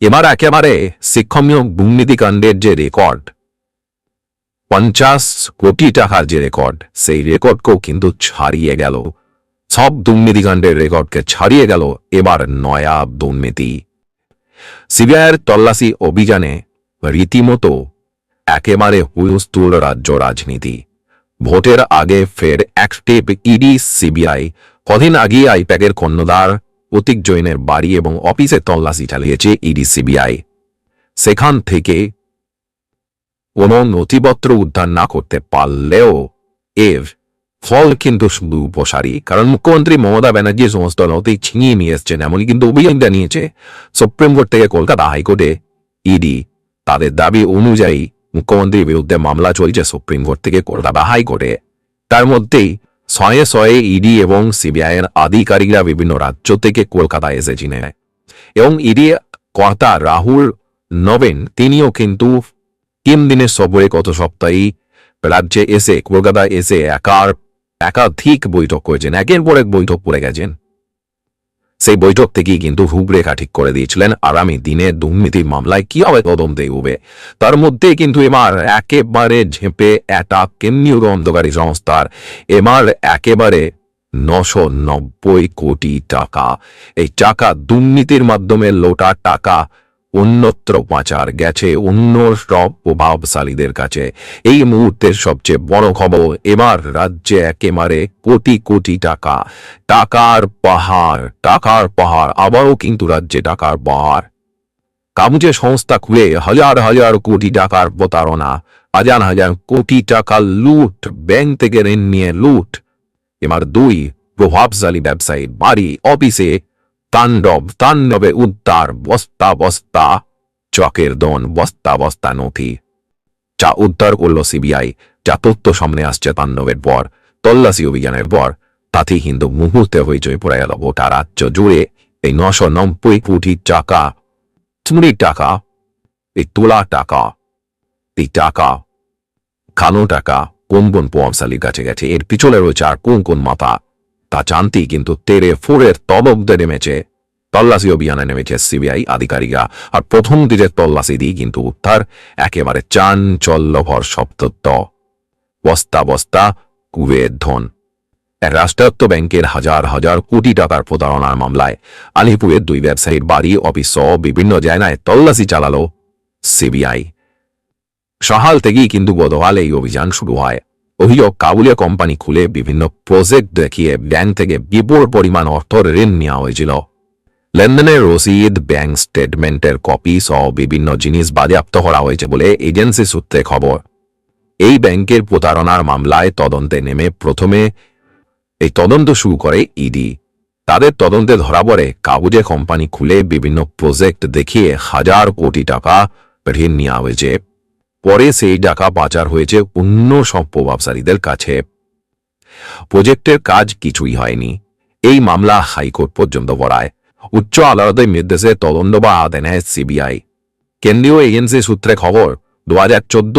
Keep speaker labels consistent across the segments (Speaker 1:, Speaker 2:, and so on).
Speaker 1: এবার একেবারে শিক্ষণীয় দুর্নীতিকাণ্ডের যে রেকর্ড পঞ্চাশ কোটি টাকার যে রেকর্ড সেই রেকর্ডকেও কিন্তু ছাড়িয়ে গেল। সব দুর্নীতিকাণ্ডের রেকর্ডকে ছাড়িয়ে গেল এবার নয়া দুর্নীতি। সিবিআইয়ের তল্লাশি অভিযানে রীতিমতো একেবারে হুলস্থুল রাজ্য রাজনীতি। ভোটের আগে ফের অ্যাক্টিভ ইডি সিবিআই কদিন আগে আইপ্যাকের কর্ণধার প্রতীক জৈনের বাড়ি এবং অফিসে তল্লাশি চালিয়েছে ইডি সিবিআই। সেখান থেকে কোনো নথিপত্র উদ্ধার না করতে পারলেও এর ফল কিন্তু শুধু উপসারী, কারণ মুখ্যমন্ত্রী মমতা ব্যানার্জি সমস্ত নথি ছিনিয়ে নিয়ে এসছেন এমনই কিন্তু অভিযান জানিয়েছে সুপ্রিম কোর্ট থেকে কলকাতা হাইকোর্টে ইডি তাদের দাবি অনুযায়ী মুখ্যমন্ত্রীর বিরুদ্ধে মামলা চলছে সুপ্রিম কোর্ট থেকে কলকাতা হাইকোর্টে। তার মধ্যেই শয়ে শয়ে ইডি এবং সিবিআই এর আধিকারিকরা বিভিন্ন রাজ্য থেকে কলকাতায় এসে এসেছিলেন এবং ইডি কর্তা রাহুল নবেন, তিনিও কিন্তু তিন দিনের সফরে গত সপ্তাহেই রাজ্যে এসে কলকাতায় এসে একার একাধিক বৈঠক করেছেন। একের পর এক বৈঠক পড়ে গেছেন। সেই বৈঠক থেকেই কিন্তু রূপরেখা ঠিক করে দিয়েছিলেন আগামী দিনে দুর্নীতির মামলায় কি হবে তদন্তে উবে তার মধ্যে কিন্তু এবার একেবারে ঝেঁপে একটা কেন্দ্রীয় অন্ধকারী সংস্থার। এবার একেবারে নশো নব্বই কোটি টাকা। এই টাকা দুর্নীতির মাধ্যমে লোটা টাকা অন্যত্র পাচার গেছে অন্য সব প্রভাবশালীদের কাছে। এই মুহূর্তের সবচেয়ে বড় খবর, এবার রাজ্যে একেবারে কোটি কোটি টাকা। টাকার পাহাড় টাকার পাহাড়, আবারও কিন্তু রাজ্যে টাকার পাহাড়। কামুজে সংস্থা খুলে হাজার হাজার কোটি টাকার প্রতারণা, হাজার হাজার কোটি টাকা লুট, ব্যাংক থেকে ঋণ নিয়ে লুট। এবার দুই প্রভাবশালী ব্যবসায়ী বাড়ি, অফিসে তাণ্ডব, তাণ্ডবে উদ্ধার, বস্তা বস্তা, চকের দন, বস্তা বস্তা, নথি। যা উদ্ধার করল সিবিআই, যা তথ্য সামনে আসছে তাণ্ডবের পর, তল্লাশি অভিযানের পর, তাতেই হিন্দু মুহূর্তে হইচই পড়ে গেল গোটা রাজ্য জুড়ে। এই নশো নব্বই কোটি টাকা, চুরি টাকা, এই তোলা টাকা, এই টাকা কালো টাকা, কোন কোন প্রভাবশালীর কাছে গেছে, এর পিছনে রয়েছে আর কোন কোন মাথা, তা জানতেই কিন্তু তেরে ফোরের তদব্দে নেমেছে। তল্লাশি অভিযানে নেমেছে সিবিআই আধিকারিকরা। আর প্রথম দিনের তল্লাশি দিয়ে কিন্তু উদ্ধার একেবারে চাঞ্চল্যভর শব্দত্ব বস্তা বস্তা কুবের ধন। রাষ্ট্রায়ত্ত ব্যাংকের হাজার হাজার কোটি টাকার প্রতারণার মামলায় আলিপুরের দুই ব্যবসায়ীর বাড়ি, অফিস সহ বিভিন্ন জায়গায় তল্লাশি চালালো সিবিআই। সহাল থেকেই কিন্তু গতকাল এই অভিযান শুরু হয়। অভিযোগ, কাবুলিয়া কোম্পানি খুলে বিভিন্ন প্রজেক্ট দেখিয়ে ব্যাংক থেকে বিপুল পরিমাণ অর্থ ঋণ নেওয়া হয়েছিল। লেনদেনের রসিদ, ব্যাংক স্টেটমেন্টের কপি সহ বিভিন্ন জিনিস বাজেয়াপ্ত করা হয়েছে বলে এজেন্সি সূত্রে খবর। এই ব্যাংকের প্রতারণার মামলায় তদন্তে নেমে প্রথমে এই তদন্ত শুরু করে ইডি। তাদের তদন্তে ধরা পড়ে কাগজে কোম্পানি খুলে বিভিন্ন প্রজেক্ট দেখিয়ে হাজার কোটি টাকা ঋণ নেওয়া হয়েছে। পরে সেই টাকা পাচার হয়েছে অন্য সব প্রভাবশালীদের কাছে। প্রজেক্টের কাজ কিছুই হয়নি। এই মামলা হাইকোর্ট পর্যন্ত বড়ায় উচ্চ আদালতের নির্দেশে তদন্ত বা আদে নেয় সিবিআই। কেন্দ্রীয় এজেন্সি সূত্রে খবর দু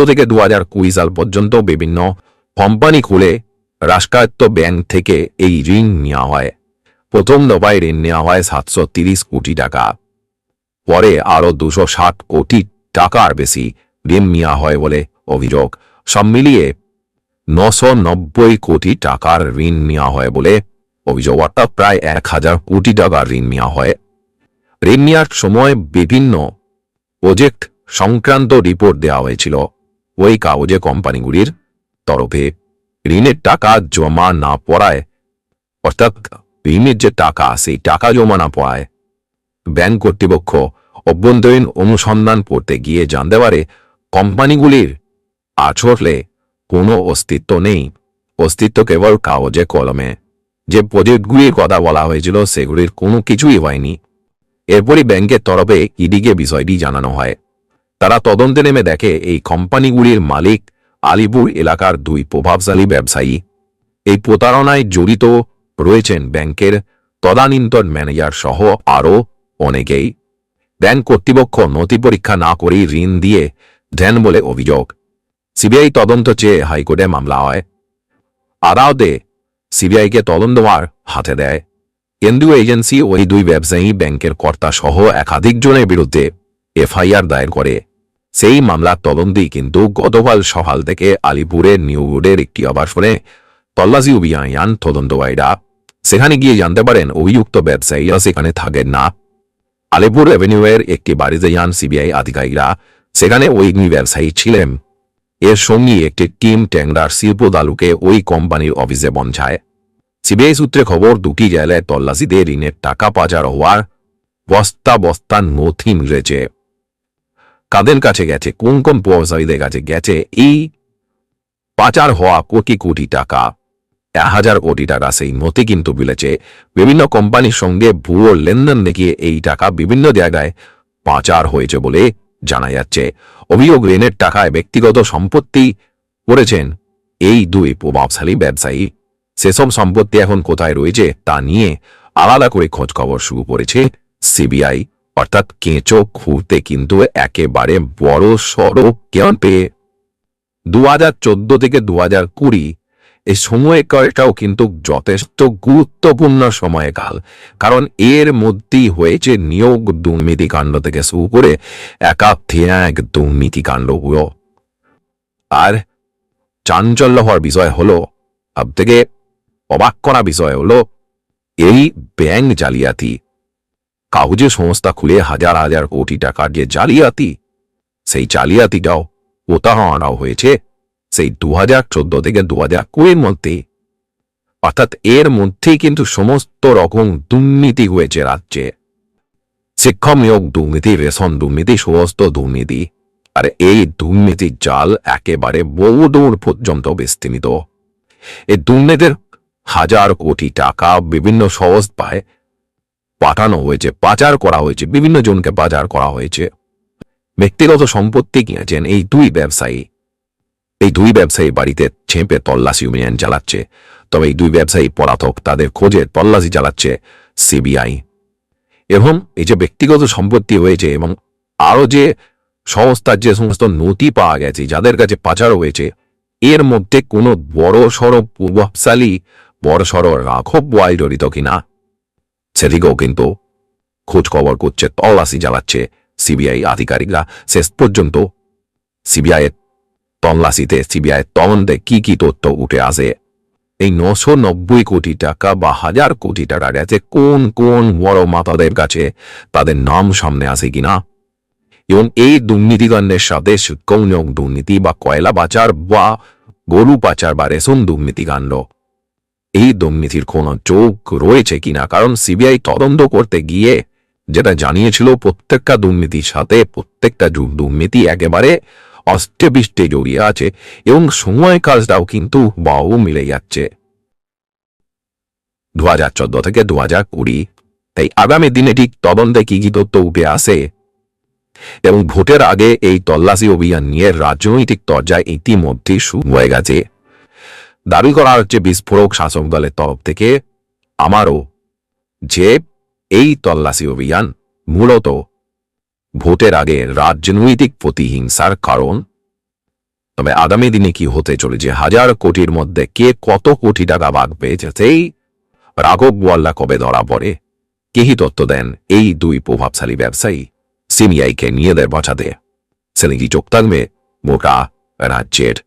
Speaker 1: থেকে দু সাল পর্যন্ত বিভিন্ন কোম্পানি খুলে রাষ্ট্রায়ত্ত ব্যাংক থেকে এই ঋণ নেওয়া হয়। প্রথম দফায় ঋণ নেওয়া হয় সাতশো কোটি টাকা। পরে আরও দুশো কোটি টাকার বেশি ঋণ নেওয়া হয় বলে অভিযোগ। সব মিলিয়ে নশো কোটি টাকার ঋণ নেওয়া হয় বলে অভিযোগ, অর্থাৎ প্রায় এক হাজার কোটি টাকার ঋণ নেওয়া হয়। ঋণ নেওয়ার সময় বিভিন্ন প্রজেক্ট সংক্রান্ত রিপোর্ট দেওয়া হয়েছিল। ওই কাগজে কোম্পানিগুলির তরফে ঋণের টাকা জমা না পড়ায়, অর্থাৎ ঋণের যে টাকা, সেই টাকা জমা না পড়ায় ব্যাংক কর্তৃপক্ষ অভ্যন্তরীণ অনুসন্ধান করতে গিয়ে জানতে পারে, কোম্পানিগুলির আছড়লে কোনো অস্তিত্ব নেই। অস্তিত্ব কেবল কাগজে কলমে। যে প্রজেক্টগুলির কথা বলা হয়েছিল, সেগুলির কোনো কিছুই হয়নি। এরপরই ব্যাংকের তরফে ইডিকে বিষয়টি জানানো হয়। তারা তদন্তে নেমে দেখে, এই কোম্পানিগুলির মালিক আলিপুর এলাকার দুই প্রভাবশালী ব্যবসায়ী। এই প্রতারণায় জড়িত রয়েছেন ব্যাংকের তদানীন্তন ম্যানেজার সহ আরও অনেকেই। ব্যাংক কর্তৃপক্ষ নথি পরীক্ষা না করেই ঋণ দিয়ে দেন বলে অভিযোগ। সিবিআই তদন্ত চেয়ে হাইকোর্টে মামলা হয়। আদালতে সিবিআইকে তদন্তবার হাতে দেয়। কেন্দ্রীয় এজেন্সি ওই দুই ব্যবসায়ী ব্যাংকের কর্তা সহ একাধিক জনের বিরুদ্ধে এফআইআর দায়ের করে। সেই মামলার তদন্তেই কিন্তু গতকাল সকাল থেকে আলিপুরের নিউ রোডের একটি আবাসনে তল্লাশি অভিযান তদন্তকারীরা সেখানে গিয়ে জানতে পারেন, অভিযুক্ত ব্যবসায়ীরা সেখানে থাকেন না। আলিপুর এভিনিউয়ের একটি বাড়িতে যান সিবিআই আধিকারিকরা। সেখানে ওই দুই ব্যবসায়ী ছিলেন। এর সঙ্গে একটি টিম ট্যাংরার শিল্প দালুকে ওই কোম্পানির অফিসে পৌঁছায়। সিবিআই সূত্রে খবর, দুটি জায়গায় তল্লাশিতে ঋণের টাকা পাচার হওয়ার বস্তা বস্তা নথি মিলেছে। কাদের কাছে গেছে? কোন কোন ব্যবসায়ীদের কাছে গেছে? এই পাচার হওয়া কোটি কোটি টাকা, এক হাজার কোটি টাকা সেই নথি কিন্তু মিলেছে। বিভিন্ন কোম্পানির সঙ্গে ভুয়ো লেনদেন দেখিয়ে এই টাকা বিভিন্ন জায়গায় পাচার হয়েছে বলে জানা যাচ্ছে। অভিযোগ, ঋণের টাকায় ব্যক্তিগত সম্পত্তি করেছেন এই দুই প্রভাবশালী ব্যবসায়ী। সেসব সম্পত্তি এখন কোথায় রয়েছে তা নিয়ে আলাদা করে খোঁজ খবর শুরু করেছে সিবিআই। অর্থাৎ কেঁচো খুঁড়তে কিন্তু একেবারে বড় সড়ক কেমন পেয়ে দু হাজার চোদ্দ থেকে দু হাজার কুড়ি এই সময়কালটাও কিন্তু যথেষ্ট গুরুত্বপূর্ণ সময়কাল। কারণ এর মধ্যেই হয়েছে নিয়োগ দুর্নীতিকাণ্ড থেকে শুরু করে একাধিক দুর্নীতিকাণ্ডগুলো আর চাঞ্চল্য হওয়ার বিষয় হলো সব থেকে অবাক করা বিষয় হলো, এই ব্যাংক জালিয়াতি। কাগজে সংস্থা খুলে হাজার হাজার কোটি টাকার যে জালিয়াতি, সেই জালিয়াতিটাও প্রতারণাও হয়েছে? সেই দু হাজার চোদ্দ থেকে দু হাজার কুড়ির মধ্যে। অর্থাৎ এর মধ্যেই কিন্তু সমস্ত রকম দুর্নীতি হয়েছে রাজ্যে। শিক্ষক নিয়োগ দুর্নীতি, রেশন দুর্নীতি সমস্ত দুর্নীতি। আর এই দুর্নীতির জাল একেবারে বহুদূর পর্যন্ত বিস্তৃত। এই দুর্নীতির হাজার কোটি টাকা বিভিন্ন সংস্থায় পাঠানো হয়েছে, পাচার করা হয়েছে, বিভিন্ন জনকে পাচার করা হয়েছে। ব্যক্তিগত সম্পত্তি কিনেছেন এই দুই ব্যবসায়ী। এই দুই ব্যবসায়ী বাড়িতে ছেঁপে তল্লাশি অভিযান চালাচ্ছে। তবে এই দুই ব্যবসায়ী পলাতক, তাদের খোঁজে তল্লাশি চালাচ্ছে সিবিআই। এবং এই যে ব্যক্তিগত সম্পত্তি হয়েছে এবং আরও যে সংস্থার যে সমস্ত নথি পাওয়া গেছে, যাদের কাছে পাচার হয়েছে, এর মধ্যে কোনো বড় সড় প্রভাবশালী বড় সড় রাঘব ওয়াল জড়িত কিনা। সেদিকেও কিন্তু খোঁজ খবর করছে, তল্লাশি জ্বালাচ্ছে সিবিআই আধিকারিকরা। শেষ পর্যন্ত সিবিআই তল্লাশিতে সিবিআই তদন্তে কি কি তথ্য উঠে আসে? এই নশো নব্বই কোটি টাকা বা হাজার কোটি টাকা গেছে, কোন কোন বড় মাতাদের কাছে, তাদের নাম সামনে আসে কিনা? এবং এই দুর্নীতিকাণ্ডের সাথে সুৎকৌনিয়োগ দুর্নীতি বা কয়লা পাচার বা গরু পাচার বা রেশন দুর্নীতিকাণ্ড এই দুর্নীতির কোনো চোখ রয়েছে কিনা? কারণ সিবিআই তদন্ত করতে গিয়ে যেটা জানিয়েছিল, প্রত্যেকটা দুর্নীতির সাথে প্রত্যেকটা দুর্নীতি একেবারে অষ্টে বিষ্টে জড়িয়ে আছে এবং সময় কাজটাও কিন্তু বাউ মিলে যাচ্ছে। দু হাজার চোদ্দ থেকে দু হাজার কুড়ি, তাই আগামী দিনে ঠিক তদন্তে কি কি তথ্য উঠে আসে? এবং ভোটের আগে এই তল্লাশি অভিযান নিয়ে রাজনৈতিক তরজায় ইতিমধ্যেই শুরু হয়ে গেছে। দাবি করা হচ্ছে বিস্ফোরক শাসক দলের তরফ থেকে আমারও যে এই তল্লাশি অভিযান মূলত ভোটের আগে রাজনৈতিক প্রতিহিংসার কারণ। তবে আগামী দিনে কি হতে চলেছে? হাজার কোটির মধ্যে কে কত কোটি টাকা ভাগ পেয়েছে সেই রাঘব গোয়াল্লা কবে ধরা পড়ে? কেহি তত্ত্ব দেন এই দুই প্রভাবশালী ব্যবসায়ী সিমিআইকে নিয়ে দেয় বাঁচাতে সেদিকে চোখ থাকবে মোটা রাজ্যের